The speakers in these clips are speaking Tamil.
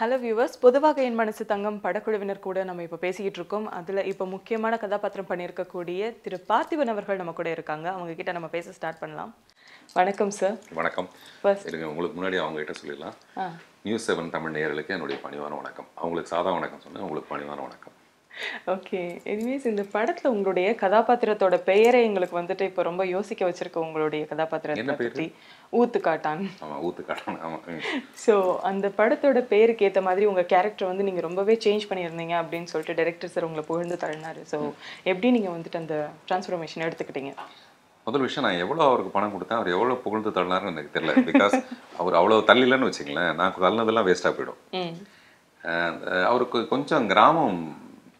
ஹலோ வியூவர்ஸ் பொதுவாக என் மனசு தங்கம் படக்குழுவினர் கூட நம்ம இப்போ பேசிக்கிட்டு இருக்கோம். அதில் இப்போ முக்கியமான கதாபாத்திரம் பண்ணியிருக்கக்கூடிய திரு பார்த்திபன் அவர்கள் நம்ம கூட இருக்காங்க. அவங்க கிட்ட நம்ம பேச ஸ்டார்ட் பண்ணலாம். வணக்கம் சார் வணக்கம். இருங்க உங்களுக்கு முன்னாடி அவங்க கிட்ட சொல்லிடலாம். நியூஸ் செவன் தமிழ் நேயர்களுக்கு என்னுடைய பணிவான வணக்கம். அவங்களுக்கு சாதா வணக்கம் சொன்னேன் உங்களுக்கு பணிவான வணக்கம். ஓகே எனிவேஸ் இந்த படத்தில் உங்களுடைய கதாபாத்திரத்தோட பெயரை எங்களுக்கு வந்துட்டு இப்போ ரொம்ப யோசிக்க வச்சிருக்க உங்களுடைய கதாபாத்திரத்தை? பற்றி ஊத்துக்காட்டான் ஆமாம் ஊத்து காட்டணும் ஆமாம் ம். ஸோ அந்த படத்தோட பேருக்கு ஏற்ற மாதிரி உங்கள் கேரக்டர் வந்து நீங்கள் ரொம்பவே சேஞ்ச் பண்ணியிருந்தீங்க அப்படின்னு சொல்லிட்டு டைரக்டர் சார் உங்களை புகழ்ந்து தள்ளினாரு. ஸோ எப்படி நீங்கள் வந்துட்டு அந்த டிரான்ஸ்ஃபர்மேஷன் எடுத்துக்கிட்டீங்க? முதல் விஷயம் நான் எவ்வளோ அவருக்கு பணம் கொடுத்தேன் அவர் எவ்வளோ புகழ்ந்து தள்ளினாருன்னு எனக்கு தெரியல. பிகாஸ் அவர் அவ்வளோ தள்ளிலன்னு வச்சுங்களேன் நான் தள்ளினதெல்லாம் வேஸ்ட்டாக போயிடும். அவருக்கு கொஞ்சம் கிராமம்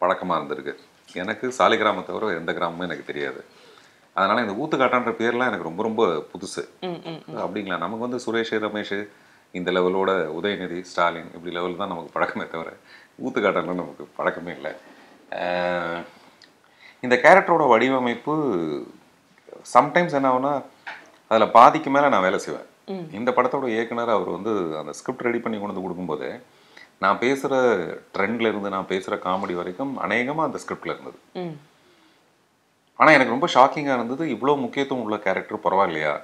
பழக்கமாக இருந்திருக்கு. எனக்கு சாலி கிராமத்தை தவிர எந்த கிராமமும் எனக்கு தெரியாது. அதனால் இந்த ஊத்துக்காட்டான்ற பேர்லாம் எனக்கு ரொம்ப ரொம்ப புதுசு. அப்படிங்களா? நமக்கு வந்து சுரேஷ் ரமேஷ் இந்த லெவலோட உதயநிதி ஸ்டாலின் இப்படி லெவல் தான் நமக்கு பழக்கமே தவிர ஊத்துக்காட்டெல்லாம் நமக்கு பழக்கமே இல்லை. இந்த கேரக்டரோட வடிவமைப்பு சம்டைம்ஸ் என்ன ஆகும்னா அதில் பாதிக்கு மேலே நான் வேலை செய்வேன். இந்த படத்தோட இயக்குனர் அவர் வந்து அந்த ஸ்கிரிப்ட் ரெடி பண்ணி கொண்டு வந்து கொடுக்கும்போது நான் பேசுகிற ட்ரெண்ட்ல இருந்து நான் பேசுகிற காமெடி வரைக்கும் அநேகமாக அந்த ஸ்கிரிப்டில் இருந்தது. ஆனால் எனக்கு ரொம்ப ஷாக்கிங்காக இருந்தது இவ்வளோ முக்கியத்துவம் உள்ள கேரக்டர் பரவாயில்லையா?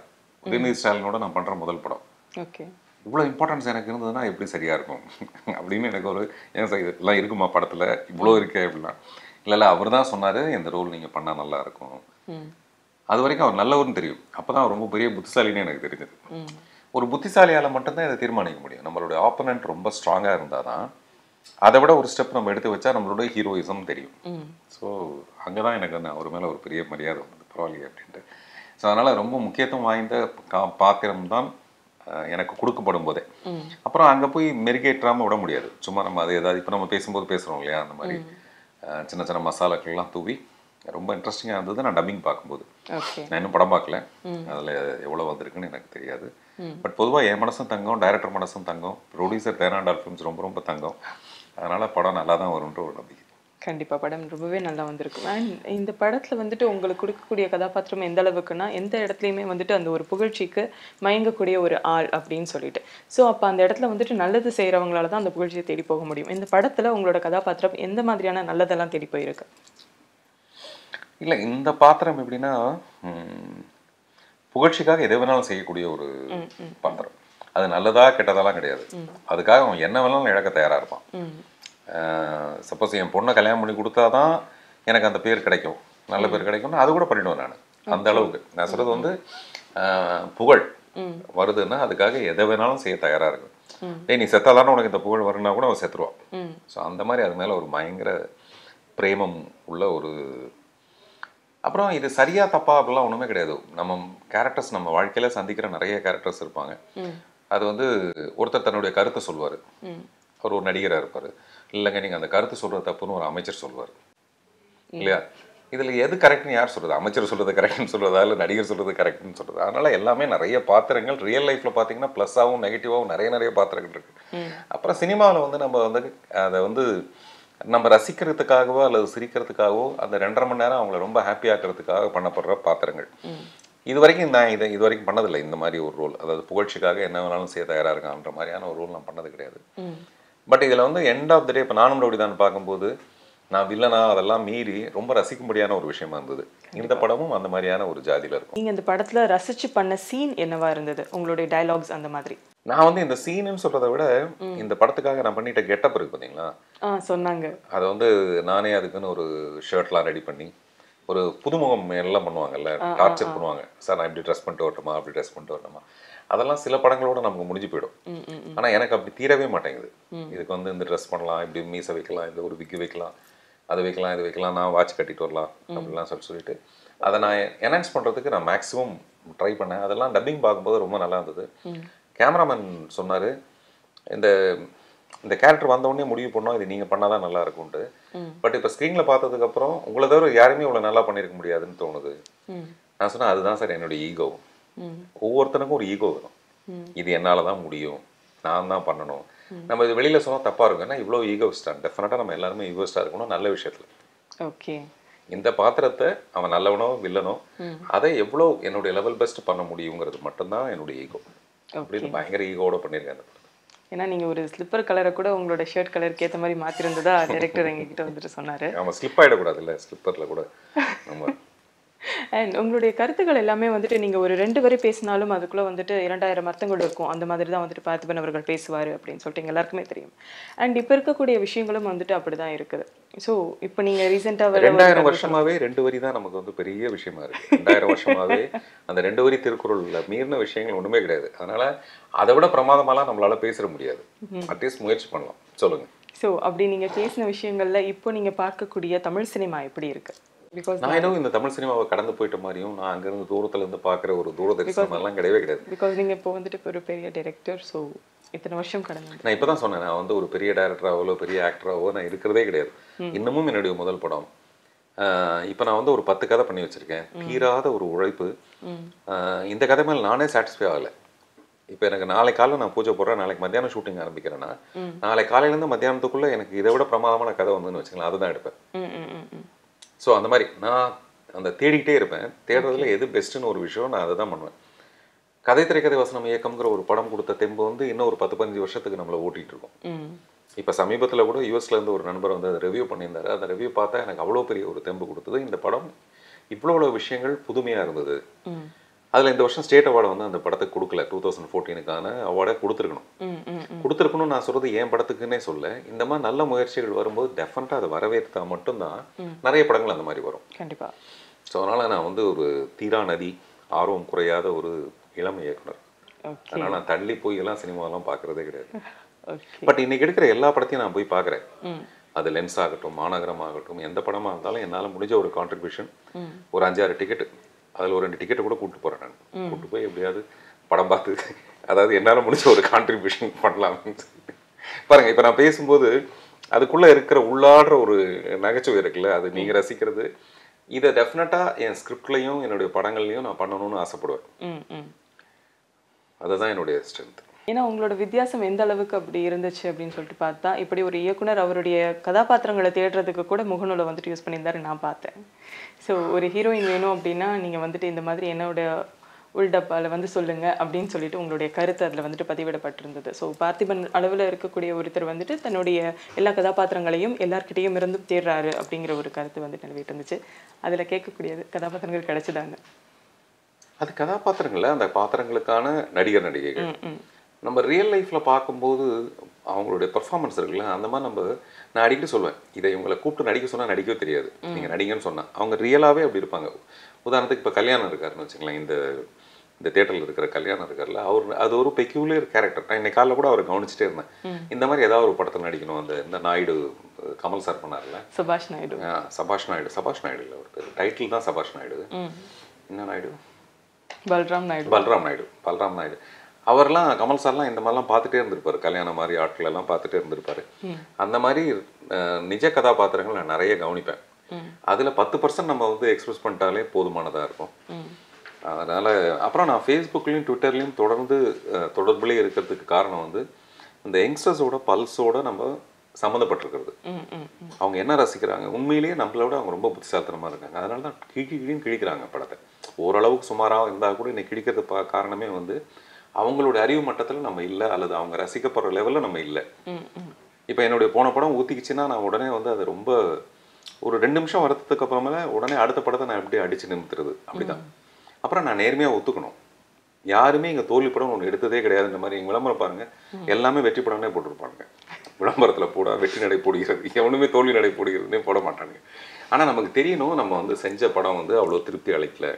உதயநிதி ஸ்டாலினோட நான் பண்ணுற முதல் படம். ஓகே. இவ்வளோ இம்பார்ட்டன்ஸ் எனக்கு இருந்ததுன்னா எப்படி சரியாக இருக்கும்? அப்படின்னு எனக்கு ஒரு ஏன் சார் இதெல்லாம் இருக்குமா படத்தில்? இவ்வளோ இருக்கே அப்படிலாம் இல்லை இல்லை அவர் தான் சொன்னார் இந்த ரோல் நீங்கள் பண்ணால் நல்லா இருக்கும். அது வரைக்கும் அவர் நல்லவர்னு தெரியும். அப்போ தான் ரொம்ப பெரிய புத்திசாலின்னு எனக்கு தெரிஞ்சது. ஒரு புத்திசாலியால் மட்டும்தான் இதை தீர்மானிக்க முடியும். நம்மளுடைய ஆப்போனன்ட் ரொம்ப ஸ்ட்ராங்காக இருந்தால் தான் அதை விட ஒரு ஸ்டெப் நம்ம எடுத்து வச்சா நம்மளோட ஹீரோயிசம் தெரியும். ஸோ அங்கே தான் எனக்கு அந்த அவர் மேலே ஒரு பெரிய மரியாதை வந்தது பரவாயில்லையே அப்படின்ட்டு. ஸோ அதனால் ரொம்ப முக்கியத்துவம் வாய்ந்த கா பாத்திரம் தான் எனக்கு கொடுக்கப்படும் போதே. அப்புறம் அங்கே போய் மெருகேற்றாமல் விட முடியாது. சும்மா நம்ம அது ஏதாவது இப்போ நம்ம பேசும்போது பேசுகிறோம் இல்லையா அந்த மாதிரி. சின்ன சின்ன மசாலாக்கள்லாம் தூவி ரொம்ப இன்ட்ரெஸ்டிங்காக இருந்தது. நான் டப்பிங் பார்க்கும்போது. நான் இன்னும் படம் பார்க்கல. அதில் எவ்வளோ வந்திருக்குன்னு எனக்கு தெரியாது. பட் பொதுவாக என் மனசும் தங்கம் டைரக்டர் மனசும் தங்கம். ப்ரொடியூசர் தேனாண்டால் ஃபிலிம்ஸ் ரொம்ப ரொம்ப தங்கம். அதனால் படம் நல்லா தான் வரும்ன்ற ஒரு நம்பிக்கை. கண்டிப்பா படம் ரொம்பவே நல்லா வந்திருக்கும் அண்ட் இந்த படத்துல வந்துட்டு உங்களுக்கு கொடுக்கக்கூடிய கதாபாத்திரம் எந்த அளவுக்குன்னா எந்த இடத்துலையுமே வந்துட்டு அந்த ஒரு புகழ்ச்சிக்கு மயங்கக்கூடிய ஒரு ஆள் அப்படின்னு சொல்லிட்டு. ஸோ அப்போ அந்த இடத்துல வந்துட்டு நல்லது செய்கிறவங்களால தான் அந்த புகழ்ச்சியை தேடி போக முடியும். இந்த படத்துல உங்களோட கதாபாத்திரம் எந்த மாதிரியான நல்லதெல்லாம் தேடி போயிருக்கு? இல்லை இந்த பாத்திரம் எப்படின்னா புகழ்ச்சிக்காக எதை வேணாலும் செய்யக்கூடிய ஒரு பாத்திரம் அது நல்லதா கெட்டதெல்லாம் கிடையாது. அதுக்காக அவன் என்ன வேணாலும் இழக்க தயாராக இருப்பான். சப்போஸ் என் பொண்ணை கல்யாணம் பண்ணி கொடுத்தாதான் எனக்கு அந்த பேர் கிடைக்கும். நல்ல பேர் கிடைக்கும்னு அது கூட பண்ணிடுவேன் நான். அந்த அளவுக்கு. நான் சொல்றது வந்து புகழ் வருதுன்னா அதுக்காக எதை வேணாலும் செய்ய தயாரா இருக்கும் ஏய் நீ செத்தாதானே உனக்கு இந்த புகழ் வரும்னா கூட அவன் செத்துருவான். ஸோ அந்த மாதிரி அது மேலே ஒரு பயங்கர பிரேமம் உள்ள ஒரு அப்புறம் இது சரியா தப்பா அப்படிலாம் ஒன்றுமே கிடையாது. நம்ம கேரக்டர்ஸ் நம்ம வாழ்க்கையில சந்திக்கிற நிறைய கேரக்டர்ஸ் இருப்பாங்க. அது வந்து ஒருத்தர் தன்னுடைய கருத்தை சொல்வார். அவர் ஒரு நடிகராக இருப்பார். இல்லைங்க நீங்கள் அந்த கருத்து சொல்கிறது தப்புன்னு ஒரு அமைச்சர் சொல்வார். இல்லையா? இதில் எது கரெக்ட்னு யார் சொல்கிறது அமைச்சர் சொல்கிறது கரெக்ட்னு சொல்கிறதா இல்லை நடிகர் சொல்கிறது கரெக்ட்னு சொல்கிறது அதனால எல்லாமே நிறைய பாத்திரங்கள் ரியல் லைஃப்பில் பார்த்தீங்கன்னா ப்ளஸ்ஸாகவும் நெகட்டிவாகவும் நிறைய நிறைய பாத்திரங்கள் இருக்குது அப்புறம் சினிமாவில் வந்து நம்ம வந்து அதை வந்து நம்ம ரசிக்கிறதுக்காகவோ அல்லது சிரிக்கிறதுக்காகவோ அந்த ரெண்டரை மணி நேரம் அவங்கள ரொம்ப ஹாப்பி ஆக்கிறதுக்காக பண்ணப்படுற பாத்திரங்கள். இது வரைக்கும் நான் இதை இது வரைக்கும் பண்ணதில்லை இந்த மாதிரி ஒரு ரோல் அதாவது புகழ்ச்சிக்காக என்ன வேணாலும் செய்ய தயாராக இருக்கான்ற மாதிரியான ஒரு ரோல் நான் பண்ணது கிடையாது. பட் இதில் வந்து எண்ட் ஆஃப் த டே இப்போ நானும் ரவுடி தான் பார்க்கும்போது நான் வில்லனா அதெல்லாம் மீறி ரொம்ப ரசிக்கும்படியான ஒரு விஷயமா இருந்தது. இந்த படமும் அந்த மாதிரியான ஒரு ஜாதியில் இருக்கும். நீங்க இந்த படத்துல ரசிச்சு பண்ண சீன் என்னவா இருந்தது? உங்களுடைய டயலாக்ஸ் அந்த மாதிரி. நான் வந்து இந்த சீனுன்னு சொல்றதை விட இந்த படத்துக்காக நான் பண்ணிட்ட கெட்டப் இருக்கு பார்த்தீங்களா ஆ சொன்னாங்க. அதை வந்து நானே அதுக்குன்னு ஒரு ஷர்ட்லாம் ரெடி பண்ணி ஒரு புதுமுகம் எல்லாம் பண்ணுவாங்கல்ல டார்ச்சர் பண்ணுவாங்க. சார் நான் இப்படி ட்ரெஸ் பண்ணிட்டு வரட்டுமா? அப்படி ட்ரெஸ் பண்ணிட்டு வரட்டுமா? அதெல்லாம் சில படங்களோட நமக்கு முடிஞ்சு போயிடும். ம் ம் ஆனா எனக்கு அப்படி தீரவே மாட்டேங்குது. இதுக்கு வந்து இந்த ட்ரெஸ் பண்ணலாம் இப்படி மீசை வைக்கலாம் இந்த ஒரு விக்கு வைக்கலாம். அது வைக்கலாம் இது வைக்கலாம் நான் வாட்ச் கட்டிட்டு வரலாம் அப்படிலாம் சொல்லி சொல்லிட்டு அதை நான் என்ஹான்ஸ் பண்றதுக்கு நான் மேக்ஸிமம் ட்ரை பண்ணேன். அதெல்லாம் டப்பிங் பார்க்கும்போது ரொம்ப நல்லா இருந்தது. கேமராமேன் சொன்னாரு இந்த இந்த கேரக்டர் வந்த உடனே முடிவு பண்ணோம் இது நீங்க பண்ணாதான் நல்லா இருக்கும்ட்டு பட் இப்போ ஸ்க்ரீனில் பார்த்ததுக்கு அப்புறம் உங்களை தவிர யாருமே இவ்வளவு நல்லா பண்ணியிருக்க முடியாதுன்னு தோணுது. நான் சொன்னேன் அதுதான் சார் என்னுடைய ஈகோ ஒவ்வொருத்தனுக்கும் ஒரு ஈகோ வரும். இது என்னால தான் முடியும். நான் தான் பண்ணணும். நம்ம இது வெளியில சொன்னா தப்பா இருக்கும். ஏன்னா இவ்வளோ ஈகோஸ்டா டெஃபினட்டா நம்ம எல்லாருமே ஈகோஸ்டா இருக்கணும். நல்ல விஷயத்துல. ஓகே. இந்த பாத்திரத்தை அவன் நல்லவனோ வில்லனோ அதை எவ்வளோ என்னுடைய லெவல் பெஸ்ட் பண்ண முடியுங்கிறது மட்டும்தான் என்னுடைய ஈகோ அப்படின்னு பயங்கர ஈகோட பண்ணியிருக்கேன் ஏன்னா நீங்க ஒரு ஸ்லிப்பர் கலரை கூட உங்களோட ஷர்ட் கலருக்கு ஏத்த மாதிரி மாத்திருந்ததா டைரக்டர் எங்ககிட்ட வந்துட்டு சொன்னாரு. நம்ம ஸ்லிப் ஆகிடக்கூடாதுல்ல ஸ்லிப்பரில் கூட. நம்ம அண்ட் உங்களுடைய கருத்துக்கள் எல்லாமே வந்துட்டு நீங்க ஒரு ரெண்டு வரி பேசினாலும் அதுக்குள்ள வந்துட்டு இரண்டாயிரம் அர்த்தங்கள் இருக்கும். அந்த மாதிரி தான் வந்துட்டு பார்த்திபன் அவர்கள் பேசுவாரு அப்படின்னு சொல்லிட்டு எல்லாருக்குமே தெரியும். அண்ட் இப்ப இருக்கக்கூடிய விஷயங்களும் வந்துட்டு அப்படிதான் இருக்குது. ஸோ இப்போ நீங்க ரீசெண்டா வர ரெண்டாயிரம் வருஷமாவே ரெண்டு வரி தான் நமக்கு வந்து பெரிய விஷயமா இருக்கு. ரெண்டாயிரம் வருஷமாவே அந்த ரெண்டு வரி திருக்குறள்ல மீறின விஷயங்கள் ஒண்ணுமே கிடையாது. அதனால அதை விட பிரமாதமாலாம் நம்மளால பேசிட முடியாது. அட்லீஸ்ட் முயற்சி பண்ணலாம். சொல்லுங்க. ஸோ அப்படி நீங்க பேசின விஷயங்கள்ல இப்போ நீங்க பார்க்கக்கூடிய தமிழ் சினிமா எப்படி இருக்கு? பிகாஸ் நான் இன்னும் இந்த தமிழ் சினிமாவை கடந்து போயிட்ட மாதிரியும் நான் அங்கிருந்து தூரத்துல இருந்து பார்க்குற ஒரு தூரதரிசனம் எல்லாம் கிடையவே கிடையாது. பிகாஸ் நீங்க இப்போ வந்துட்டு ஒரு பெரிய டைரக்டர் ஸோ இத்தனை வருஷம் கடந்து நான் இப்பதான் சொன்னேன் நான் வந்து ஒரு பெரிய டைரக்டராகவோ பெரிய ஆக்டராகவோ நான் இருக்கிறதே கிடையாது. இன்னமும் என்னுடைய முதல் படம். இப்ப நான் வந்து ஒரு பத்து கதை பண்ணி வச்சிருக்கேன். தீராத ஒரு உழைப்பு. இந்த கதை மேல நானே சாட்டிஸ்ஃபை ஆகலை. இப்போ எனக்கு நாளை காலையில் நான் பூஜை போடுறேன் நாளைக்கு மத்தியானம் ஷூட்டிங் ஆரம்பிக்கிறேன்னா நாளை காலையிலேருந்து மத்தியானத்துக்குள்ள எனக்கு இதை விட பிரமாதமான கதை வந்துன்னு வச்சுக்கலாம் அதுதான் எடுப்பேன். ஸோ அந்த மாதிரி நான் அந்த தேடிக்கிட்டே இருப்பேன். தேடுறதுல எது பெஸ்ட்டுன்னு ஒரு விஷயம் நான் அதை தான் பண்ணுவேன். கதை திரைக்கதை வசனம் இயக்கம்ங்கிற ஒரு படம் கொடுத்த தெம்பு வந்து இன்னும் ஒரு பத்து பதினஞ்சு வருஷத்துக்கு நம்மளை ஓட்டிட்டு இருக்கோம். இப்போ சமீபத்தில் கூட யூஎஸ்ல இருந்து ஒரு நண்பர் வந்து அதை ரிவ்யூ பண்ணியிருந்தாரு. அந்த ரிவ்யூ பார்த்தா எனக்கு அவ்வளோ பெரிய ஒரு தெம்பு கொடுத்தது. இந்த படம் இவ்வளோ விஷயங்கள் புதுமையாக இருந்தது. அதில் இந்த வருஷம் ஸ்டேட் அவார்டு வந்து அந்த படத்துக்கு கொடுக்கல. டூ தௌசண்ட் ஃபோர்டீனுக்கான அவார்டை கொடுத்துருக்கணும். ம் ம் ம். கொடுத்துருக்கணும்னு நான் சொல்றது என் படத்துக்குன்னே சொல்ல. இந்த மாதிரி நல்ல முயற்சிகள் வரும்போது டெஃபினட்டாக அதை வரவேற்றா மட்டும்தான் நிறைய படங்கள் அந்த மாதிரி வரும். கண்டிப்பா. ஸோ அதனால் நான் வந்து ஒரு தீரா நதி ஆர்வம் குறையாத ஒரு இளம் இயக்குனர். அதனால் நான் தள்ளி போய் எல்லாம் சினிமாலாம் பார்க்குறதே கிடையாது. பட் இன்னைக்கு எடுக்கிற எல்லா படத்தையும் நான் போய் பார்க்குறேன். அது லென்ஸ் ஆகட்டும் மாநகரம் ஆகட்டும் எந்த படமாக இருந்தாலும் என்னால் முடிஞ்ச ஒரு கான்ட்ரிபியூஷன். ஒரு அஞ்சாறு டிக்கெட் அதில் ஒரு ரெண்டு டிக்கெட்டை கூட கூப்பிட்டு போகிறேன் நான். கூப்பிட்டு போய் எப்படியாவது படம் பார்த்து அதாவது என்னால் முடிஞ்ச ஒரு கான்ட்ரிபியூஷன் பண்ணலாம் அப்படின்னு சொல்லிட்டு பாருங்க இப்போ நான் பேசும்போது அதுக்குள்ளே இருக்கிற உள்ளாடுற ஒரு நகைச்சுவை இருக்குல்ல அது நீங்கள் ரசிக்கிறது. இதை டெஃபினட்டாக என் ஸ்கிரிப்ட்லையும் என்னுடைய படங்கள்லையும் நான் பண்ணணும்னு ஆசைப்படுவேன். அதுதான் என்னுடைய ஸ்ட்ரென்த் ஏன்னா உங்களோட வித்தியாசம் எந்த அளவுக்கு அப்படி இருந்துச்சு அப்படின்னு சொல்லிட்டு பார்த்தா இப்படி ஒரு இயக்குனர் அவருடைய கதாபாத்திரங்களை தேடுறதுக்கு கூட முகநூலை வந்துட்டு யூஸ் பண்ணியிருந்தாரு நான் பார்த்தேன். ஸோ ஒரு ஹீரோயின் வேணும் அப்படின்னா நீங்கள் வந்துட்டு இந்த மாதிரி என்னோட உள்டப்பால வந்து சொல்லுங்க அப்படின்னு சொல்லிட்டு உங்களுடைய கருத்து அதில் வந்துட்டு பதிவிடப்பட்டிருந்தது. ஸோ பார்த்திபன் அளவில் இருக்கக்கூடிய ஒருத்தர் வந்துட்டு தன்னுடைய எல்லா கதாபாத்திரங்களையும் எல்லார்கிட்டேயும் இருந்தும் தேடுறாரு அப்படிங்கிற ஒரு கருத்து வந்துட்டு நிலவிட்டு இருந்துச்சு. அதில் கேட்கக்கூடியது கதாபாத்திரங்கள் கிடைச்சதாங்க அது கதாபாத்திரங்கள்ல அந்த பாத்திரங்களுக்கான நடிகர் நடிகைகள். நம்ம ரியல் லைஃப்பில் பார்க்கும்போது அவங்களுடைய பெர்ஃபார்மன்ஸ் இருக்குல்ல அந்த மாதிரி நம்ம நான் அடிக்கடி சொல்லுவேன் இதை இவங்களை கூப்பிட்டு நடிக்க சொன்னால் நடிக்கவே தெரியாது. நீங்கள் நடிங்கன்னு சொன்னா. அவங்க ரியலாகவே அப்படி இருப்பாங்க. உதாரணத்துக்கு இப்போ கல்யாணம் இருக்காருன்னு வச்சுங்களேன் இந்த இந்த தேட்டரில் இருக்கிற கல்யாணம் இருக்கார்ல அவர் அது ஒரு பெக்யூலியர் கேரக்டர் நான் இன்னைக்கு காலைல கூட அவரை கவனிச்சிட்டே இருந்தேன். இந்த மாதிரி ஏதாவது ஒரு படத்தில் நடிக்கணும். அந்த இந்த நாயுடு கமல் சார் பண்ணார்ல சுபாஷ் நாயுடு. சபாஷ் நாயுடு. சபாஷ் நாயுடு இல்லை ஒரு டைட்டில் தான் சபாஷ் நாயுடு. என்ன நாயுடு? பல்ராம் நாயுடு. பல்ராம் நாயுடு. பல்ராம் நாயுடு. அவர்லாம் கமல் சார்லாம் இந்த மாதிரிலாம் பார்த்துட்டே இருந்திருப்பாரு. கல்யாணம் மாதிரி ஆட்கள் எல்லாம் பார்த்துட்டே இருந்திருப்பாரு. அந்த மாதிரி நிஜ கதாபாத்திரங்கள் நான் நிறைய கவனிப்பேன். அதுல பத்து பர்சன்ட் நம்ம வந்து எக்ஸ்பிரஸ் பண்ணிட்டாலே போதுமானதா இருக்கும். அதனால அப்புறம் நான் ஃபேஸ்புக்லேயும் ட்விட்டர்லேயும் தொடர்ந்து தொடர்புலேயே இருக்கிறதுக்கு காரணம் வந்து இந்த யங்ஸ்டர்ஸோட பல்ஸோட நம்ம சம்மந்தப்பட்டிருக்கிறது. அவங்க என்ன ரசிக்கிறாங்க? உண்மையிலேயே நம்மளை விட அவங்க ரொம்ப புத்திசாலித்தனமா இருக்காங்க. அதனால தான் கிழி கிழின்னு கிழிக்கிறாங்க படத்தை. ஓரளவுக்கு சுமாராக இருந்தால் கூட இன்னைக்கு கிழிக்கிறது பா காரணமே வந்து அவங்களோட அறிவு மட்டத்தில் நம்ம இல்லை அல்லது அவங்க ரசிக்கப்படுற லெவலில் நம்ம இல்லை. இப்போ என்னுடைய போன படம் ஊற்றிக்கிச்சுன்னா நான் உடனே வந்து அது ரொம்ப ஒரு ரெண்டு நிமிஷம் வரதுக்கு அப்புறமேல உடனே அடுத்த படத்தை நான் எப்படி அடிச்சு நிறுத்துறது அப்படிதான். அப்புறம் நான் நேர்மையாக ஒத்துக்கணும். யாருமே இங்கே தோல்வி படம் ஒன்று எடுத்ததே கிடையாதுன்ற மாதிரி எங்கள் விளம்பரம் பாருங்க. எல்லாமே வெற்றி படம்னே போட்டிருப்பாங்க விளம்பரத்தில் போடா வெற்றி நடை போடுகிறது. எவனுமே தோல்வி நடை போடுகிறதுனே போட மாட்டாங்க ஆனால் நமக்கு தெரியணும் நம்ம வந்து செஞ்ச படம் வந்து அவ்வளோ திருப்தி அளிக்கல.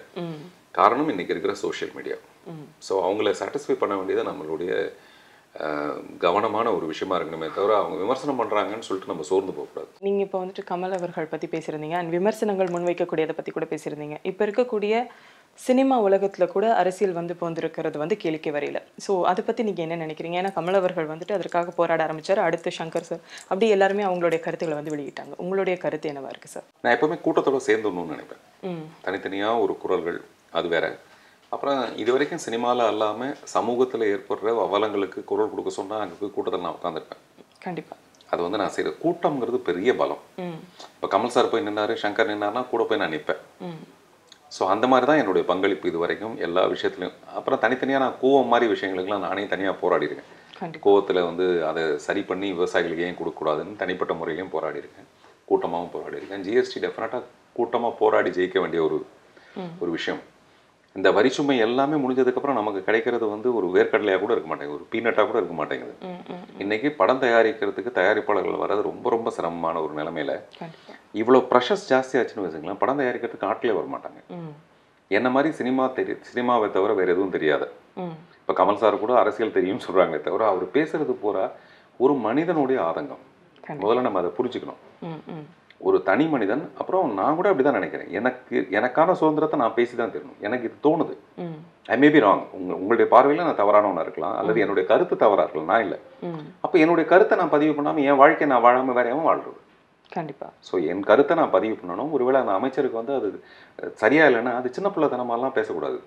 காரணம் இன்னைக்கு இருக்கிற சோஷியல் மீடியா. ஸோ அவங்கள சாட்டிஸ்ஃபை பண்ண வேண்டியது நம்மளுடைய கவனமான ஒரு விஷயமா இருக்கணுமே தவிர அவங்க விமர்சனம் பண்றாங்கன்னு சொல்லிட்டு நம்ம சோர்ந்து போகக்கூடாது. நீங்க இப்போ வந்துட்டு கமல் அவர்கள் பத்தி பேசியிருந்தீங்க. அண்ட் விமர்சனங்கள் முன்வைக்கக்கூடியதை பத்தி கூட பேசியிருந்தீங்க. இப்போ இருக்கக்கூடிய சினிமா உலகத்துல கூட அரசியல் வந்து இப்போ வந்திருக்கிறது வந்து கேளிக்கை வரையில. ஸோ அதை பத்தி நீங்க என்ன நினைக்கிறீங்க? ஏன்னா கமல் அவர்கள் வந்துட்டு அதற்காக போராட ஆரம்பிச்சார். அடுத்து சங்கர் சார் அப்படி எல்லாருமே அவங்களுடைய கருத்துக்களை வந்து வெளியிட்டாங்க. உங்களுடைய கருத்து என்னவா இருக்கு சார் நான் எப்பவுமே கூட்டத்தோட சேர்ந்துடணும்னு நினைப்பேன். ம். தனித்தனியா ஒரு குரல்கள் அது வேற. அப்புறம் இது வரைக்கும் சினிமாவில் அல்லாமல் சமூகத்தில் ஏற்படுற அவலங்களுக்கு குரல் கொடுக்க சொன்னா அங்கே போய் கூட்டத்தில் நான் உட்காந்துருப்பேன் கண்டிப்பா. அது வந்து நான் செய்கிற கூட்டம்ங்கிறது பெரிய பலம். இப்போ கமல் சார் போய் நின்னாரு சங்கர் நின்னாருன்னா கூட போய் நான் நிற்பேன் ஸோ அந்த மாதிரி தான் என்னுடைய பங்களிப்பு இது வரைக்கும் எல்லா விஷயத்துலையும். அப்புறம் தனித்தனியாக நான் கூவம் மாதிரி விஷயங்களுக்கெல்லாம் நானே தனியாக போராடி இருக்கேன் கண்டிப்பா. கோவத்துல வந்து அதை சரி பண்ணி விவசாயிகளுக்கு ஏன் கொடுக்கக்கூடாதுன்னு தனிப்பட்ட முறையிலையும் போராடி இருக்கேன் கூட்டமாகவும் போராடி இருக்கேன் ஜிஎஸ்டி டெஃபினட்டாக கூட்டமா போராடி ஜெயிக்க வேண்டிய ஒரு ஒரு விஷயம். இந்த வரி சுமை எல்லாமே முடிஞ்சதுக்கப்புறம் நமக்கு கிடைக்கிறது வந்து ஒரு வேர்க்கடலையாக கூட இருக்க மாட்டேங்குது. ஒரு பீனட்டாக கூட இருக்க மாட்டேங்குது. இன்னைக்கு படம் தயாரிக்கிறதுக்கு தயாரிப்பாளர்கள் வர்றது ரொம்ப ரொம்ப சிரமமான ஒரு நிலைமையில இவ்வளோ ப்ரெஷர்ஸ் ஜாஸ்தியாச்சுன்னு வச்சுங்களேன் படம் தயாரிக்கிறதுக்கு ஆட்களே வர மாட்டாங்க. என்ன மாதிரி சினிமா தெரி சினிமாவை தவிர வேற எதுவும் தெரியாது. இப்போ கமல் சார் கூட அரசியல் தெரியும்னு சொல்றாங்களே தவிர அவர் பேசுறது பூரா ஒரு மனிதனுடைய ஆதங்கம். முதல்ல நம்ம அதை புரிஞ்சுக்கணும். ஒரு தனி மனிதன் அப்புறம் நான் கூட அப்படிதான் நினைக்கிறேன். எனக்கு எனக்கான சுதந்திரத்தை நான் பேசி தான் தெரியணும் எனக்கு இது தோணுது. ஐ மே பி ராங் உங்க உங்களுடைய பார்வையில நான் தவறானவனா இருக்கலாம் அல்லது என்னுடைய கருத்து தவறா இருக்கலாம் நான் இல்லை. அப்போ என்னுடைய கருத்தை நான் பதிவு பண்ணாம என் வாழ்க்கையை நான் வாழாம வேற எவன் வாழ்றது? கண்டிப்பா. ஸோ என் கருத்தை நான் பதிவு பண்ணணும். ஒருவேளை அந்த அமைச்சருக்கு வந்து அது சரியா இல்லைன்னா அது சின்ன பிள்ளைத்தனமாலாம் பேசக்கூடாது.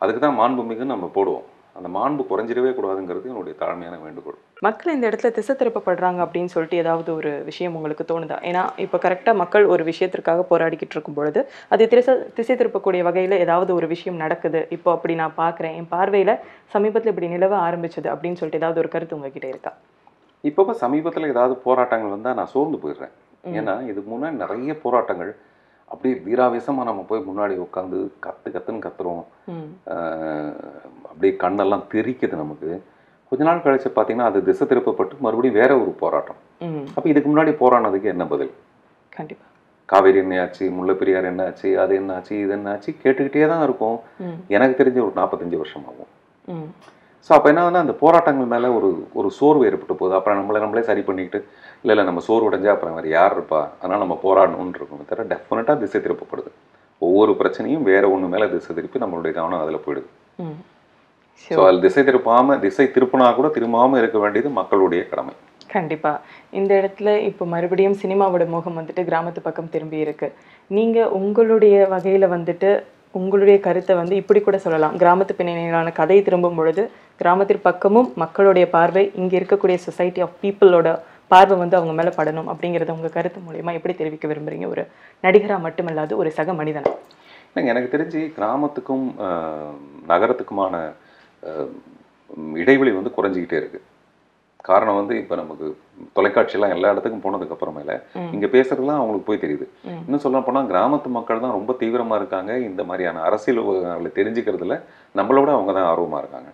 அதுக்கு தான் மாண்புமிகுன்னு நம்ம போடுவோம். அந்த மாண்பு குறைஞ்சிடவே கூடாதுங்கிறது என்னுடைய தாழ்மையான வேண்டுகோள். மக்கள் இந்த இடத்துல திசை திருப்பப்படுறாங்க அப்படின்னு சொல்லிட்டு ஏதாவது ஒரு விஷயம் உங்களுக்கு தோணுதா? ஏன்னா இப்போ கரெக்டாக மக்கள் ஒரு விஷயத்திற்காக போராடிக்கிட்டு இருக்கும் பொழுது அது திசை திசை திருப்பக்கூடிய வகையில் ஏதாவது ஒரு விஷயம் நடக்குது. இப்போ அப்படி நான் பார்க்குறேன் என் பார்வையில் சமீபத்தில் இப்படி நிலவ ஆரம்பிச்சது அப்படின்னு சொல்லிட்டு ஏதாவது ஒரு கருத்து உங்ககிட்ட இருக்கா? இப்போ சமீபத்தில் ஏதாவது போராட்டங்கள் வந்தால் நான் சோர்ந்து போயிடுறேன். ஏன்னா இதுக்கு முன்னாடி நிறைய போராட்டங்கள் அப்படியே வீராவேசமாக நம்ம போய் முன்னாடி உட்காந்து கத்து கத்துன்னு கத்துறோம். அப்படியே கண்ணெல்லாம் தெரிக்குது நமக்கு. கொஞ்ச நாள் கழிச்சு பார்த்தீங்கன்னா அது திசை திருப்பப்பட்டு மறுபடியும் வேற ஒரு போராட்டம். அப்போ இதுக்கு முன்னாடி போராடினதுக்கு என்ன பதில்? கண்டிப்பாக காவேரி என்ன ஆச்சு? முல்லைப்பெரியார் என்ன ஆச்சு? அது என்ன ஆச்சு? இது என்ன ஆச்சு? கேட்டுக்கிட்டே தான் இருக்கும். எனக்கு தெரிஞ்ச ஒரு நாற்பத்தஞ்சு வருஷம் ஆகும் ஸோ அப்போ என்னன்னா அந்த போராட்டங்கள் மேலே ஒரு ஒரு சோர்வு ஏற்பட்டு போகுது. அப்புறம் நம்மளை நம்மளே சரி பண்ணிக்கிட்டு இல்லை இல்லை நம்ம சோர்வு அடைஞ்சா அப்புறம் வேறு யார் இருப்பா? அதனால் நம்ம போராடணும்னு இருக்கும் தவிர டெஃபினட்டாக திசை திருப்பப்படுது. ஒவ்வொரு பிரச்சனையும் வேற ஒன்று மேலே திசை திருப்பி நம்மளுடைய கவனம் அதில் போயிடுது. ஸோ அதில் திசை திருப்பாமல் திசை திருப்பினா கூட திரும்பாமல் இருக்க வேண்டியது மக்களுடைய கடமை. கண்டிப்பா. இந்த இடத்துல இப்போ மறுபடியும் சினிமாவோட முகம் வந்துட்டு கிராமத்து பக்கம் திரும்பி இருக்கு. நீங்க உங்களுடைய வகையில வந்துட்டு உங்களுடைய கருத்தை வந்து இப்படி கூட சொல்லலாம். கிராமத்து பின்னணியிலான கதை திரும்பும் பொழுது கிராமத்தின் பக்கமும் மக்களுடைய பார்வை இங்கே இருக்கக்கூடிய சொசைட்டி ஆஃப் பீப்புளோட பார்வை வந்து அவங்க மேலே படணும் அப்படிங்கிறத உங்கள் கருத்து மூலயமா எப்படி தெரிவிக்க விரும்புறீங்க? ஒரு நடிகராக மட்டுமல்லாது ஒரு சக மனிதனா? இல்லைங்க எனக்கு தெரிஞ்சு கிராமத்துக்கும் நகரத்துக்குமான இடைவெளி வந்து குறைஞ்சிக்கிட்டே இருக்குது காரணம் வந்து இப்போ நமக்கு தொலைக்காட்சியெல்லாம் எல்லா இடத்துக்கும் போனதுக்கு அப்புறமேல. இங்க பேசுறதுலாம் அவங்களுக்கு போய் தெரியுது. இன்னும் சொல்ல போனா கிராமத்து மக்கள் தான் ரொம்ப தீவிரமா இருக்காங்க. இந்த மாதிரியான அரசியல் விவகாரங்களை தெரிஞ்சுக்கிறதுல நம்மளோட அவங்க தான் ஆர்வமா இருக்காங்க.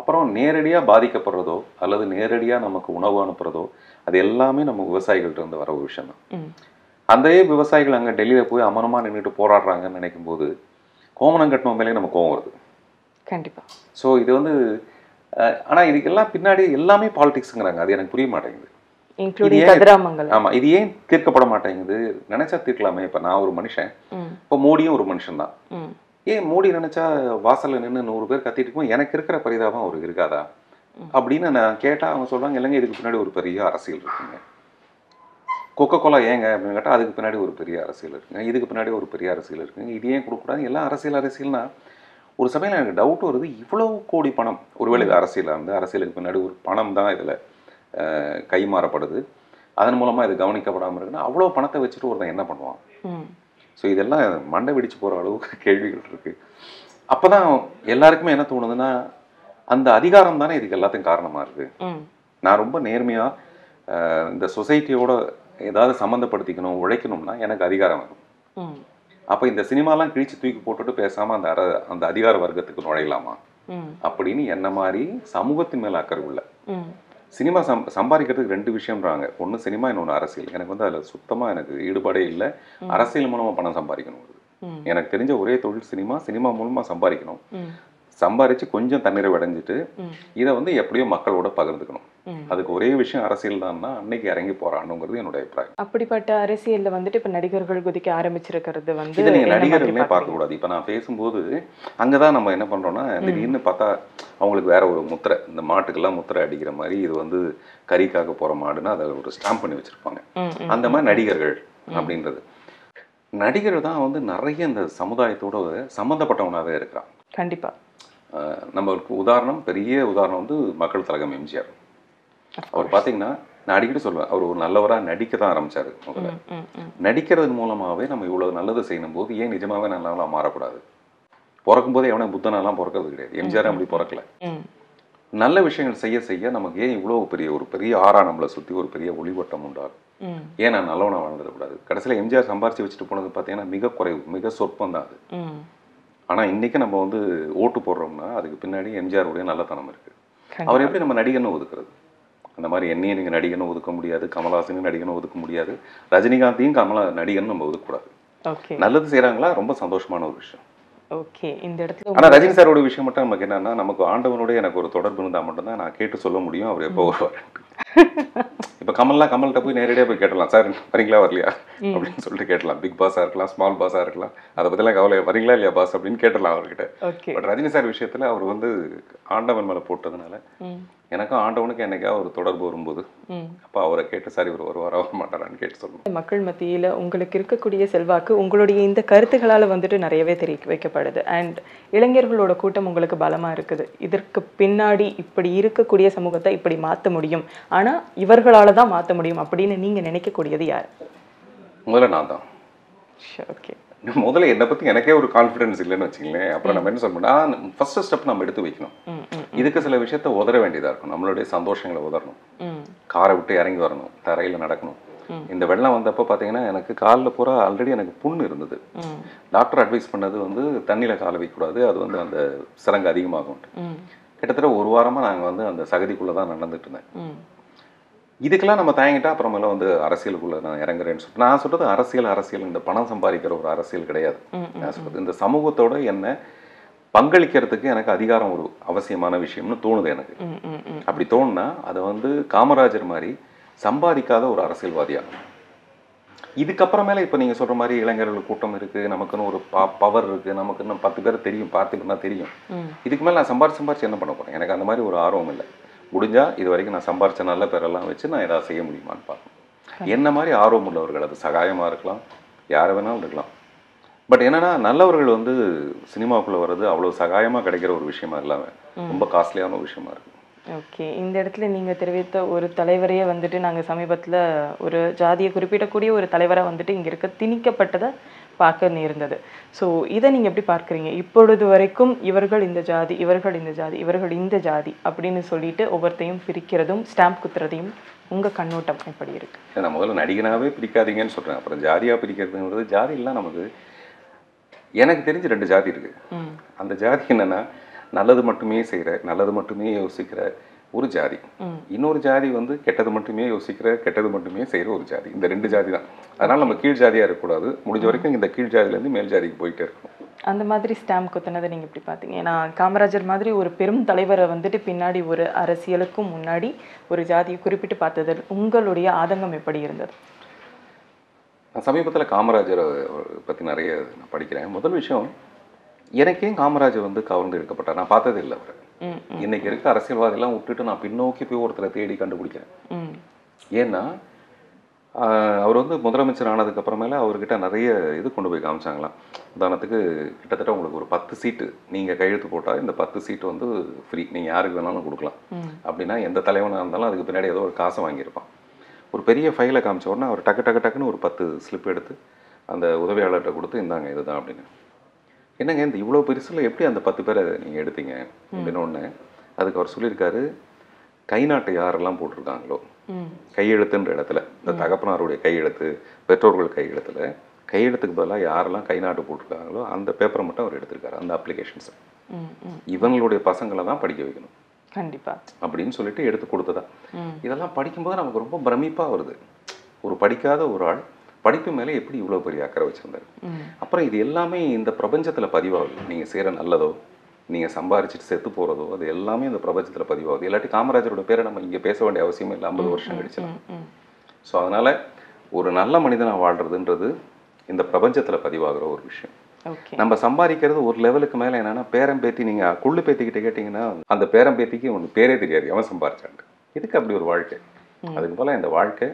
அப்புறம் நேரடியா பாதிக்கப்படுறதோ அல்லது நேரடியா நமக்கு உணவு அனுப்புறதோ அது எல்லாமே நம்ம விவசாயிகள்ட்ட இருந்து வர ஒரு விஷயம் தான். அதே விவசாயிகள் அங்க டெல்லியில போய் அமனமா நின்றுட்டு போராடுறாங்கன்னு நினைக்கும் போது கோமணம் கட்டின மேலே நம்ம கோவம் வருது. கண்டிப்பா. ஸோ இது வந்து அஹ், ஆனா இதுக்கெல்லாம் பின்னாடி எல்லாமே பாலிடிக்ஸுங்கிறாங்க அது எனக்கு புரிய மாட்டேங்குது. இன்க்ளூடிங் ஏன் கதிராமங்கலம் ஆமா இது ஏன் தீர்க்கப்பட மாட்டேங்குது? நினைச்சா தீர்க்கலாமே. இப்ப நான் ஒரு மனுஷன். இப்போ மோடியும் ஒரு மனுஷன் தான். ஏன் மோடி நினைச்சா வாசல்ல நின்று நூறு பேர் கத்திட்டு இருக்கும் எனக்கு இருக்கிற பரிதாபம் அவருக்கு இருக்காதா? அப்படின்னு நான் கேட்டா அவங்க சொல்றாங்க இல்லைங்க இதுக்கு பின்னாடி ஒரு பெரிய அரசியல் இருக்குங்க. கொக்கோ கோலா ஏங்க அப்படின்னு கேட்டா அதுக்கு பின்னாடி ஒரு பெரிய அரசியல் இருக்குங்க. இதுக்கு பின்னாடி ஒரு பெரிய அரசியல் இருக்குங்க. இது ஏன் கொடுக்கக்கூடாது? எல்லாம் அரசியல் அரசியல்னா ஒரு சமயம் எனக்கு டவுட் வருது இவ்வளவு கோடி பணம். ஒருவேளை இது அரசியலாக இருந்து அரசியலுக்கு பின்னாடி ஒரு பணம் தான் இதில் கைமாறப்படுது. அதன் மூலமா இது கவனிக்கப்படாமல் இருக்குன்னா அவ்வளோ பணத்தை வச்சுட்டு ஒருத்தன் என்ன பண்ணுவான்? ஸோ இதெல்லாம் மண்டை வெடிச்சு போகிற அளவுக்கு கேள்விகள் இருக்கு. அப்பதான் எல்லாருக்குமே என்ன தோணுதுன்னா அந்த அதிகாரம் தானே இதுக்கு எல்லாத்துக்கும் காரணமா இருக்கு. ம். நான் ரொம்ப நேர்மையா அஹ், இந்த சொசைட்டியோட ஏதாவது சம்மந்தப்படுத்திக்கணும் உழைக்கணும்னா எனக்கு அதிகாரம் வேணும். அப்போ இந்த சினிமாலாம் கிழிச்சு தூக்கி போட்டுட்டு பேசாம அந்த அர அந்த அதிகார வர்க்கத்துக்கு நுழையலாமா? அப்படின்னு என்ன மாதிரி சமூகத்தின் மேல அக்கறை உள்ள. சினிமா சம் சம்பாதிக்கிறதுக்கு ரெண்டு விஷயம்ன்றாங்க. ஒன்று சினிமா இன்னொன்று அரசியல். எனக்கு வந்து அதில் சுத்தமாக எனக்கு ஈடுபாடே இல்லை. அரசியல் மூலமாக பணம் சம்பாதிக்கணும் எனக்கு தெரிஞ்ச ஒரே தொழில் சினிமா சினிமா மூலமாக சம்பாதிக்கணும். ம். சம்பாரிச்சு கொஞ்சம் தண்ணீரை அடைஞ்சிட்டு ம். இதை வந்து எப்படியோ மக்களோட பகிர்ந்துக்கணும். அதுக்கு ஒரே விஷயம் அரசியல் தான்னா அன்னைக்கு இறங்கி போறானுங்கிறது என்னோட அபிப்பிராயம். அப்படிப்பட்ட அரசியல்ல வந்துட்டு இப்ப நடிகர்கள் குதிக்க ஆரம்பிச்சிருக்கிறது வந்து இதை நீங்க என்ன மாதிரி நடிகர்களே பார்க்க? கூடாது இப்ப நான் பேசும்போது அங்கதான் நம்ம என்ன பண்றோம்னா திடீர்னு பார்த்தா அவங்களுக்கு வேற ஒரு முத்திரை இந்த மாட்டுக்கெல்லாம் முத்திரை அடிக்கிற மாதிரி இது வந்து கறிக்காக போற மாடுன்னா அதை ஒரு ஸ்டாம்ப் பண்ணி வச்சிருப்பாங்க. அந்த மாதிரி நடிகர்கள் அப்படின்றது. நடிகர் தான் வந்து நிறைய இந்த சமுதாயத்தோட சம்மந்தப்பட்டவனாவே இருக்கிறான். கண்டிப்பா. நம்மளுக்கு உதாரணம் பெரிய உதாரணம் வந்து மக்கள் திலகம் எம்ஜிஆர். அவர் பார்த்தீங்கன்னா நான் அடிக்கடி சொல்லுவேன் அவர் ஒரு நல்லவரா நடிக்க தான் முதல்ல ம் நடிக்கிறது மூலமாவே நம்ம இவ்வளவு நல்லது செய்யணும் போது ஏன் நிஜமாவே நல்லவங்களா மாறக்கூடாது? பிறக்கும் போதே எவனே புத்தனெல்லாம் பிறக்கிறது கிடையாது. எம்ஜிஆர் அப்படி பிறக்கல. நல்ல விஷயங்கள் செய்ய செய்ய நமக்கு ஏன் இவ்வளோ பெரிய ஒரு பெரிய ஆறா நம்மளை சுற்றி ஒரு பெரிய ஒளிவட்டம் உண்டாகும்? ஏன் நான் நல்லவனா வாழ்ந்துடக்கூடாது? கடைசியில் எம்ஜிஆர் சம்பாரிச்சு வச்சுட்டு போனது பார்த்தீங்கன்னா மிக குறைவு மிக சொற்பம் தான் அது. ஆனால் இன்னைக்கு நம்ம வந்து ஓட்டு போடுறோம்னா அதுக்கு பின்னாடி எம்ஜிஆர் உடைய நல்லத்தனம் இருக்கு. கண்டிப்பா. அவர் எப்படி நம்ம நடிகன்னு ஒதுக்குறது? அந்த மாதிரி என்னையும் நீங்கள் நடிகன்னு ஒதுக்க முடியாது கமல்ஹாசனையும் நடிகன்னு ஒதுக்க முடியாது ரஜினிகாந்தையும் கமலா நடிகன்னு நம்ம ஒதுக்கக்கூடாது. ஓகே. நல்லது செய்கிறாங்களா ரொம்ப சந்தோஷமான ஒரு விஷயம். ஓகே. இந்த இடத்துல ஆனா ரஜினி சாரோட விஷயம் மட்டும் நமக்கு என்னன்னா நமக்கு ஆண்டவனோட எனக்கு ஒரு தொடர்பு இருந்தால் மட்டும்தான் நான் கேட்டு சொல்ல முடியும் அவர் எப்போ வருவார் இப்போ கமல்லாம் கமல்கிட்ட போய் நேரடியாக போய் கேட்டலாம் சார் வரீங்களா? வரலையா? அப்படின்னு சொல்லிட்டு கேட்டலாம் பிக் பாஸாக இருக்கலாம் ஸ்மால் பாஸாக இருக்கலாம். அதை பற்றிலாம் கவலை வரீங்களா இல்லையா பாஸ்? அப்படின்னு கேட்டலாம் அவர்கிட்ட. பட் ரஜினி சார் விஷயத்துல அவர் வந்து ஆண்டவன் மேலே போட்டதுனால எனக்கும் ஆண்டவனுக்கு என்னைக்காவது ஒரு தொடர்பு வரும்போது அப்போ அவரை கேட்டு சார் இவர் வருவாரா? வர மாட்டாரான்னு கேட்டு சொல்லணும் மக்கள் மத்தியில உங்களுக்கு இருக்கக்கூடிய செல்வாக்கு உங்களுடைய இந்த கருத்துக்களால வந்துட்டு நிறையவே தெரிய வைக்கப்படுது. அண்ட் இளைஞர்களோட கூட்டம் உங்களுக்கு பலமா இருக்குது. இதற்கு பின்னாடி இப்படி இருக்கக்கூடிய சமூகத்தை இப்படி மாத்த முடியும். ஆனா இவர்களால தான் மாத்த முடியும் அப்படின்னு நீங்க நினைக்கக்கூடியது யார்? முதல்ல நான் தான். ஓகே முதல்ல என்னை பற்றி எனக்கே ஒரு கான்ஃபிடன்ஸ் இல்லைன்னு வச்சுங்களேன் அப்புறம் நம்ம என்ன சொல்லணும்னா ஃபர்ஸ்ட் ஸ்டெப் நம்ம எடுத்து வைக்கணும். இதுக்கு சில விஷயத்த உதற வேண்டியதாக இருக்கும். நம்மளுடைய சந்தோஷங்களை உதறணும். காரை விட்டு இறங்கி வரணும். தரையில் நடக்கணும். இந்த வெள்ளம் வந்தப்போ பார்த்தீங்கன்னா எனக்கு காலில் பூரா ஆல்ரெடி எனக்கு புண்ணு இருந்தது. டாக்டர் அட்வைஸ் பண்ணது வந்து தண்ணியில் காலை வைக்கக்கூடாது அது வந்து அந்த சிரங்கு அதிகமாகும் கிட்டத்தட்ட ஒரு வாரமாக நாங்கள் வந்து அந்த சகதிக்குள்ளே தான் நடந்துட்டு இருந்தேன். இதுக்கெல்லாம் நம்ம தயங்கிட்டா அப்புறமேல வந்து அரசியலுக்குள்ளே நான் இறங்குறேன்னு சொல்லிட்டு நான் சொல்கிறது அரசியல் அரசியல். இந்த பணம் சம்பாதிக்கிற ஒரு அரசியல் கிடையாது. நான் சொல்றது இந்த சமூகத்தோட என்ன பங்களிக்கிறதுக்கு எனக்கு அதிகாரம் ஒரு அவசியமான விஷயம்னு தோணுது எனக்கு. அப்படி தோணுனா அதை வந்து காமராஜர் மாதிரி சம்பாதிக்காத ஒரு அரசியல்வாதியாக இதுக்கப்புறமேல இப்போ நீங்கள் சொல்கிற மாதிரி இளைஞர்கள் கூட்டம் இருக்குது நமக்குன்னு ஒரு பா பவர் இருக்குது நமக்குன்னு பத்து பேர் தெரியும் பார்த்திபன்னா தெரியும். இதுக்கு மேலே நான் சம்பாரிச்சு சம்பாரிச்சு என்ன பண்ண போகிறேன் எனக்கு அந்த மாதிரி ஒரு ஆர்வம் இல்லை. முடிஞ்சா இது வரைக்கும் நான் சம்பாரிச்ச நல்ல பேரெல்லாம் வச்சு நான் ஏதாவது செய்ய முடியுமான்னு பார்க்கணும். என்ன மாதிரி ஆர்வம் உள்ளவர்கள்? அது சகாயமாக இருக்கலாம். யாரை வேணாலும் இருக்கலாம். பட் என்னன்னா நல்லவர்கள் வந்து சினிமாக்குள்ளே வர்றது அவ்வளோ சகாயமாக கிடைக்கிற ஒரு விஷயமா இல்லாமல் ரொம்ப காஸ்ட்லியான விஷயமா இருக்கு. ஓகே. இந்த இடத்துல நீங்க தெரிவித்த ஒரு தலைவரையே வந்துட்டு நாங்க சமீபத்துல ஒரு ஜாதியை குறிப்பிடக்கூடிய ஒரு தலைவரை வந்துட்டு இங்க இருக்க திணிக்கப்பட்டதை பார்க்க நேர்ந்தது. ஸோ இதை நீங்க எப்படி பார்க்குறீங்க? இப்பொழுது வரைக்கும் இவர்கள் இந்த ஜாதி இவர்கள் இந்த ஜாதி இவர்கள் இந்த ஜாதி அப்படின்னு சொல்லிட்டு ஒவ்வொருத்தையும் பிரிக்கிறதும் ஸ்டாம்ப் குத்துறதையும் உங்க கண்ணோட்டம் எப்படி இருக்கு? நான் முதல்ல நடிகனாவே பிரிக்காதீங்கன்னு சொல்கிறேன் அப்புறம் ஜாதியாக பிரிக்கிறதுங்கிறது ஜாதியெல்லாம் நமக்கு எனக்கு தெரிஞ்சு ரெண்டு ஜாதி இருக்குது அந்த ஜாதி என்னன்னா நல்லது மட்டுமே செய்கிற நல்லது மட்டுமே யோசிக்கிற ஒரு ஜாதி. இன்னொரு ஜாதி வந்து கெட்டது மட்டுமே யோசிக்கிற கெட்டது மட்டுமே செய்கிற ஒரு ஜாதி. இந்த ரெண்டு ஜாதி தான். அதனால் நம்ம கீழ் ஜாதியாக இருக்கக்கூடாது. முடிஞ்ச வரைக்கும் இந்த கீழ் ஜாதியிலேருந்து மேல் ஜாதிக்கு போயிட்டே இருக்கணும். அந்த மாதிரி ஸ்டாம்ப் குத்துனதை நீங்க எப்படி பார்த்தீங்க. ஏன்னா காமராஜர் மாதிரி ஒரு பெரும் தலைவரை வந்துட்டு பின்னாடி ஒரு அரசியலுக்கும் முன்னாடி ஒரு ஜாதியை குறிப்பிட்டு பார்த்ததில் உங்களுடைய ஆதங்கம் எப்படி இருந்தது? நான் சமீபத்தில் காமராஜரை பற்றி நிறைய நான் படிக்கிறேன். முதல் விஷயம் எனக்கே காமராஜர் வந்து கவர்ந்து எடுக்கப்பட்டார் நான் பார்த்ததே இல்லை அவர். இன்னைக்கு இருக்க அரசியல்வாதியெல்லாம் விட்டுட்டு நான் பின்னோக்கி போய் ஒருத்தரை தேடி கண்டுபிடிக்கிறேன். ஏன்னா அவர் வந்து முதலமைச்சர் ஆனதுக்கு அப்புறமேல அவர்கிட்ட நிறைய இது கொண்டு போய் காமிச்சாங்களாம். உதாரணத்துக்கு கிட்டத்தட்ட உங்களுக்கு ஒரு பத்து சீட்டு நீங்கள் கையெழுத்து போட்டால் இந்த பத்து சீட்டு வந்து ஃப்ரீ நீங்கள் யாருக்கு வேணாலும் கொடுக்கலாம். அப்படின்னா எந்த தலைவனாக இருந்தாலும் அதுக்கு பின்னாடி ஏதோ ஒரு காசை வாங்கியிருப்பான். ஒரு பெரிய ஃபைலை காமிச்ச உடனே அவர் டக்கு டக்கு டக்குன்னு ஒரு பத்து ஸ்லிப் எடுத்து அந்த உதவியாளர்கிட்ட கொடுத்து இந்தாங்க இதுதான் அப்படின்னு. என்னங்க இந்த இவ்வளோ பெருசில் எப்படி அந்த பத்து பேரை நீங்கள் எடுத்தீங்க? அப்படின்னு ஒன்று அதுக்கு அவர் சொல்லியிருக்காரு கை நாட்டை யாரெல்லாம் போட்டிருக்காங்களோ கையெழுத்துன்ற இடத்துல இந்த தகப்பனாருடைய கையெழுத்து பெற்றோர்கள் கையெழுத்துல கையெழுத்துக்கு பதிலாக யாரெல்லாம் கை நாட்டு போட்டிருக்காங்களோ அந்த பேப்பரை மட்டும் அவர் எடுத்திருக்காரு அந்த அப்ளிகேஷன்ஸை இவங்களுடைய பசங்களை தான் படிக்க வைக்கணும். கண்டிப்பா. அப்படின்னு சொல்லிட்டு எடுத்து கொடுத்ததா. இதெல்லாம் படிக்கும்போது நமக்கு ரொம்ப பிரமிப்பாக வருது. ஒரு படிக்காத ஒரு ஆள் படிப்பு மேலே எப்படி இவ்வளோ பெரிய அக்கறை வச்சிருந்தாரு? அப்புறம் இது எல்லாமே இந்த பிரபஞ்சத்தில் பதிவாகுது. நீங்கள் செய்கிற நல்லதோ நீங்கள் சம்பாரிச்சிட்டு செத்து போகிறதோ அது எல்லாமே இந்த பிரபஞ்சத்தில் பதிவாகுது. இல்லாட்டி காமராஜரோட பேரை நம்ம இங்கே பேச வேண்டிய அவசியமே இல்லை ஐம்பது வருஷம் கழிச்சு ம் ம். ஸோ அதனால் ஒரு நல்ல மனிதனாக வாழ்கிறதுன்றது இந்த பிரபஞ்சத்தில் பதிவாகிற ஒரு விஷயம். நம்ம சம்பாதிக்கிறது ஒரு லெவலுக்கு மேலே என்னன்னா பேரம் பேத்தி நீங்கள் குள்ளு பேத்திக்கிட்ட கேட்டிங்கன்னா அந்த பேரம் பேத்திக்கு உனக்கு பேரே தெரியாது. எவன் சம்பாரிச்சான்ட்டு. இதுக்கு அப்படி ஒரு வாழ்க்கை. அதுக்கு போல் இந்த வாழ்க்கை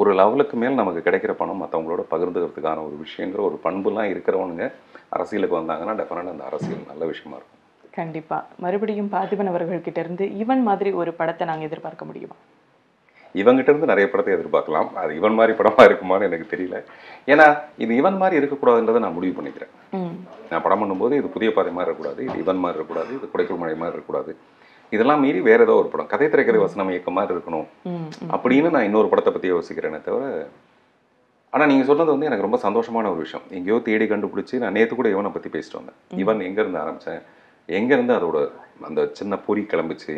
ஒரு லெவலுக்கு மேல் நமக்கு கிடைக்கிற பணம் மற்றவங்களோட பகிர்ந்துக்கிறதுக்கான ஒரு விஷயங்கிற ஒரு பண்புலாம் இருக்கிறவனுங்க அரசியலுக்கு வந்தாங்கன்னா டெஃபினட்டாக அந்த அரசியல் நல்ல விஷயமா இருக்கும். கண்டிப்பா. மறுபடியும் பார்த்திபன் அவர்கள்கிட்ட இருந்து இவன் மாதிரி ஒரு படத்தை நாங்க எதிர்பார்க்க முடியுமா? இவங்கிட்ட இருந்து நிறைய படத்தை எதிர்பார்க்கலாம். அது இவன் மாதிரி படமா இருக்குமான்னு எனக்கு தெரியல. ஏன்னா இது இவன் மாதிரி இருக்கக்கூடாதுன்றதை நான் முடிவு பண்ணிக்கிறேன். நான் படம் பண்ணும்போது இது புதிய பாதை மாதிரி இருக்கக்கூடாது இது இவன் மாதிரி இருக்கக்கூடாது இது குடைக்குள் மழை மாதிரி இருக்கக்கூடாது. இதெல்லாம் மீறி வேற ஏதோ ஒரு படம். கதை திரைக்கதை வசனம் இயக்க மாதிரி இருக்கணும். அப்படின்னு நான் இன்னொரு படத்தை பற்றி யோசிக்கிறேனே தவிர ஆனால் நீங்கள் சொன்னது வந்து எனக்கு ரொம்ப சந்தோஷமான ஒரு விஷயம். எங்கேயோ தேடி கண்டுபிடிச்சி நான் நேற்று கூட இவனை பற்றி பேசிட்டு வந்தேன். இவன் எங்கேருந்து ஆரம்பித்தேன் எங்கேருந்து அதோட அந்த சின்ன பொறி கிளம்பிச்சு?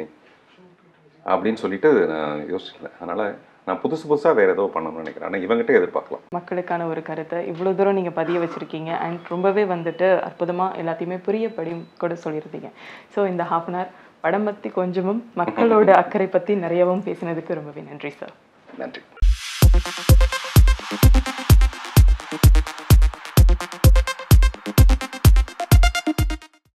அப்படின்னு சொல்லிட்டு நான் யோசிச்சிருந்தேன் அதனால் நான் புதுசு புதுசாக வேறு ஏதோ பண்ணணும்னு நினைக்கிறேன். ஆனால் இவங்ககிட்ட எதிர்பார்க்கலாம். மக்களுக்கான ஒரு கருத்தை இவ்வளோ தூரம் நீங்கள் பதிய வச்சுருக்கீங்க. அண்ட் ரொம்பவே வந்துட்டு அற்புதமாக எல்லாத்தையுமே புரியப்படி கூட சொல்லியிருந்தீங்க. ஸோ இந்த ஹாஃப் அன் ஹவர் படம் பற்றி கொஞ்சமும் மக்களோட அக்கறை பற்றி நிறையவும் பேசினதுக்கு ரொம்பவே நன்றி சார். நன்றி.